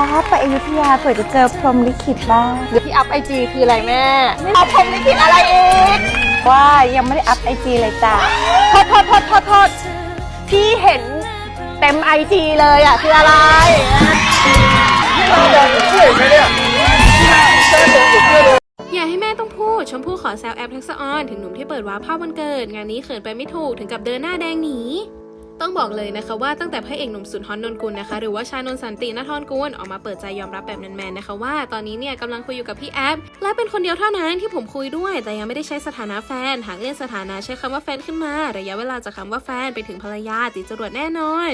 าร์ปไปอยุธยาเผื่อจะเจอพรหมลิขิตบ้างเดี๋ยวที่อัพไอจีคืออะไรแม่เอาผมไม่ผิดอะไรอีกว่ายังไม่ได้อัพไอจีเลยจ้ะโทษโทษโทษโทษโทษที่เห็นเต็มไอจีเลยอะคืออะไรอย่าให้แม่ต้องพูด ชมพู่ขอแซวแอปทักษะออน ถึงหนุ่มที่เปิดวาร์ปภาพวันเกิด งานนี้เขินไปไม่ถูกถึงกับเดินหน้าแดงหนี ต้องบอกเลยนะคะว่าตั้งแต่พระเอกหนุ่มสุดฮอนนนกุลนะคะหรือว่าชานนสันตินทรกุลออกมาเปิดใจยอมรับแบบแมนๆนะคะว่าตอนนี้เนี่ยกำลังคุยอยู่กับพี่แอปและเป็นคนเดียวเท่านั้นที่ผมคุยด้วย แต่ยังไม่ได้ใช้สถานะแฟน หากเรียนสถานะใช้คำว่าแฟนขึ้นมา ระยะเวลาจากคำว่าแฟนไปถึงภรรยาติดจรวดแน่นอน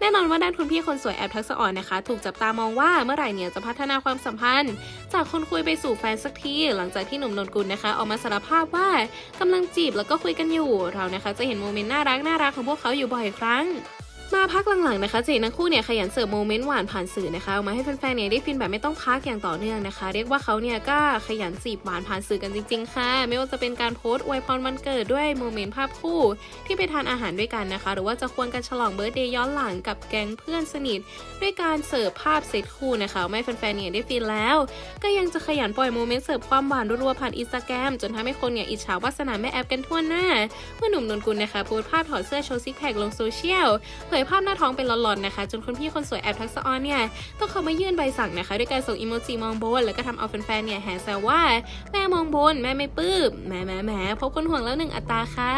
แน่นอนว่าด้านคุณพี่คนสวยแอบทักษะอ่อนนะคะ ถูกจับตามองว่าเมื่อไหร่เนี่ยจะพัฒนาความสัมพันธ์ จากคนคุยไปสู่แฟนสักทีหลังจากที่หนุ่มนนกุลนะคะ ออกมาสารภาพว่ากำลังจีบแล้วก็คุยกันอยู่ เรานะคะจะเห็นโมเมนต์น่ารักน่ารักของพวกเขาอยู่บ่อยครั้ง มาพักหลังๆนะคะจะเห็นทั้งคู่เนี่ยขยันเสิร์ฟโมเมนต์หวานผ่านสื่อนะคะเอามาให้แฟนๆเนี่ยได้ฟินแบบไม่ต้องพักอย่างต่อเนื่องนะคะ เรียกว่าเขาเนี่ยก็ขยันจีบหวานผ่านสื่อกันจริง ๆ ค่ะ ไม่ว่าจะเป็นการโพสต์อวยพรวันเกิดด้วยโมเมนต์ภาพคู่ ที่ไปทานอาหารด้วยกันนะคะ หรือว่าจะควงกันฉลองเบิร์ธเดย์ย้อนหลังกับแก๊งเพื่อนสนิท ด้วยการเสิร์ฟภาพเซตคู่นะคะเอามาให้แฟนๆเนี่ยได้ฟินแล้ว ก็ยังจะขยันปล่อยโมเมนต์เสิร์ฟความหวานรัวๆผ่านอินสตาแกรมจนทำให้คนเนี่ยอิจฉาวาสนาแม่แอปกันทั่วหน้า เมื่อหนุ่มนนกุลนะคะโพสต์ภาพถอดเสื้อโชว์ซิกแพคลงโซเชียลเผยภาพหน้าท้องเป็นหลอนๆนะคะ จนคนพี่คนสวยแอปทักษะออนเนี่ยต้องเข้ามายื่นใบสั่งนะคะ ด้วยการส่งอีโมจิมองบน แล้วก็ทำเอาแฟนๆเนี่ยแห่แซวว่า แม่มองบน แม่ไม่ปื้มแหมแหมแหมพบคนห่วงแล้วหนึ่งอัตราค่ะ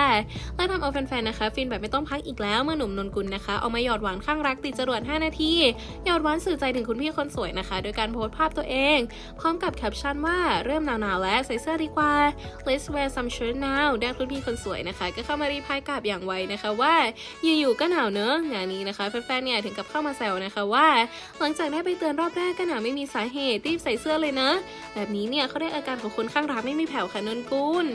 และทำเอาแฟนๆนะคะ ฟินแบบไม่ต้องพักอีกแล้วเมื่อหนุ่มนนกุลนะคะเอามาหยอดหวานข้างรักติดจรวด 5 นาทีหยอดหวานสื่อใจถึงคุณพี่คนสวยนะคะ โดยการโพสต์ภาพตัวเอง พร้อมกับแคปชั่นว่าเริ่มหนาวๆแล้วใส่เสื้อดีกว่า let's wear some shirt now ด้านคุณพี่คนสวยนะคะ ก็เข้ามารีพายกลับอย่างไวนะคะว่าอยู่ๆก็หนาวเนอะงานนี้นะคะแฟนๆเนี่ยถึงกับเข้ามาแซวนะคะว่า หลังจากได้ไปเตือนรอบแรกก็หนาไม่มีสาเหตุรีบใส่เสื้อเลยนะ แบบนี้เนี่ยเขาได้อาการของคนข้างรักไม่มีแผ่วค่ะนนกุล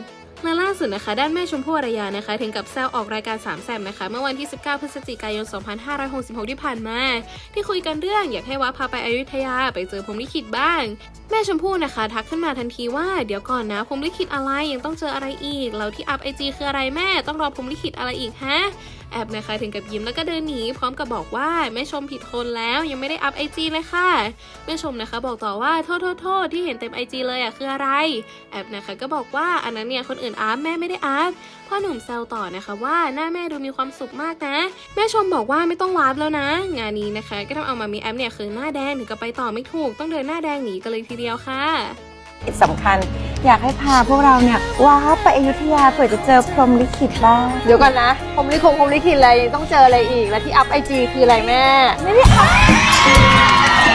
และล่าสุดนะคะ ด้านแม่ชมพู่อารยานะคะ ถึงกับแซวออกรายการสามแซมนะคะ เมื่อวันที่ 19 พฤศจิกายน 2566 ที่ผ่านมา ที่คุยกันเรื่องอยากให้ว่าพาไปอยุธยาไปเจอพรมลิขิตบ้าง แม่ชมพู่นะคะ ทักขึ้นมาทันทีว่าเดี๋ยวก่อนนะพรมลิขิตอะไรยังต้องเจออะไรอีกแล้วที่อัพไอจีคืออะไรแม่ต้องรอพรมลิขิตอะไรอีกฮะแอบนะคะถึงกับยิ้มแล้วก็เดินหนีพร้อมกับบอกว่าแม่ชมผิดคนแล้วยังไม่ได้อัพไอจีเลยค่ะแม่ชมนะคะบอกต่อว่าโทษโทษโทษที่เห็นเต็มไอจีเลยอะคืออะไรแอบนะคะก็บอกว่าอันนั้นเนี่ยคนอื่นอัพแม่ไม่ได้อัพพ่อหนุ่มแซวต่อนะคะว่าหน้าแม่ดูมีความสุขมากนะ แม่ชมบอกว่าไม่ต้องวาร์ปแล้วนะ งานนี้นะคะ ก็ทำเอามามีแอปเนี่ยคือหน้าแดงถึงกับไปต่อไม่ถูก ต้องเดินหน้าแดงหนีกันเลยทีเดียวค่ะสำคัญ อยากให้พาพวกเราเนี่ยว้าร์ปไปอยุธยาเผื่อจะเจอพรหมลิขิตบ้างเดี๋ยวก่อนนะผมลิคงผมลิขิตอะไรยังต้องเจออะไรอีก แล้วที่อัพไอจีคืออะไรแม่ไม่ได้อัพ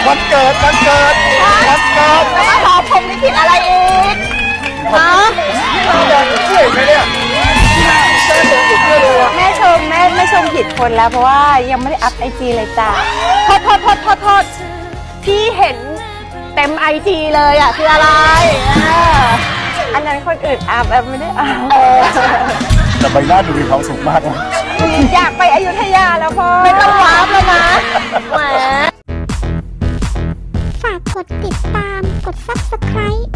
วันเกิดวันเกิดวันเกิดแม่รอผมลิขิตอะไรอีกฮะแดงช่วยไหมเนี่ยแดงผมช่วยเลยอะแม่ชมแม่แม่ชมผิดคนแล้วเพราะว่ายังไม่ได้อัพไอจีเลยจ้ะโทษโทษโทษโทษโทษที่เห็น เต็มไอจีเลยอะคืออะไรอะอันนั้นคนอื่นอัพแอปไม่ได้อัพแต่ใบหน้าดูมีความสุขมากนะ อยากไปอยุธยาแล้วพ่อไม่ต้องวาร์ปแล้วนะแหม ฝากกดติดตาม กด subscribe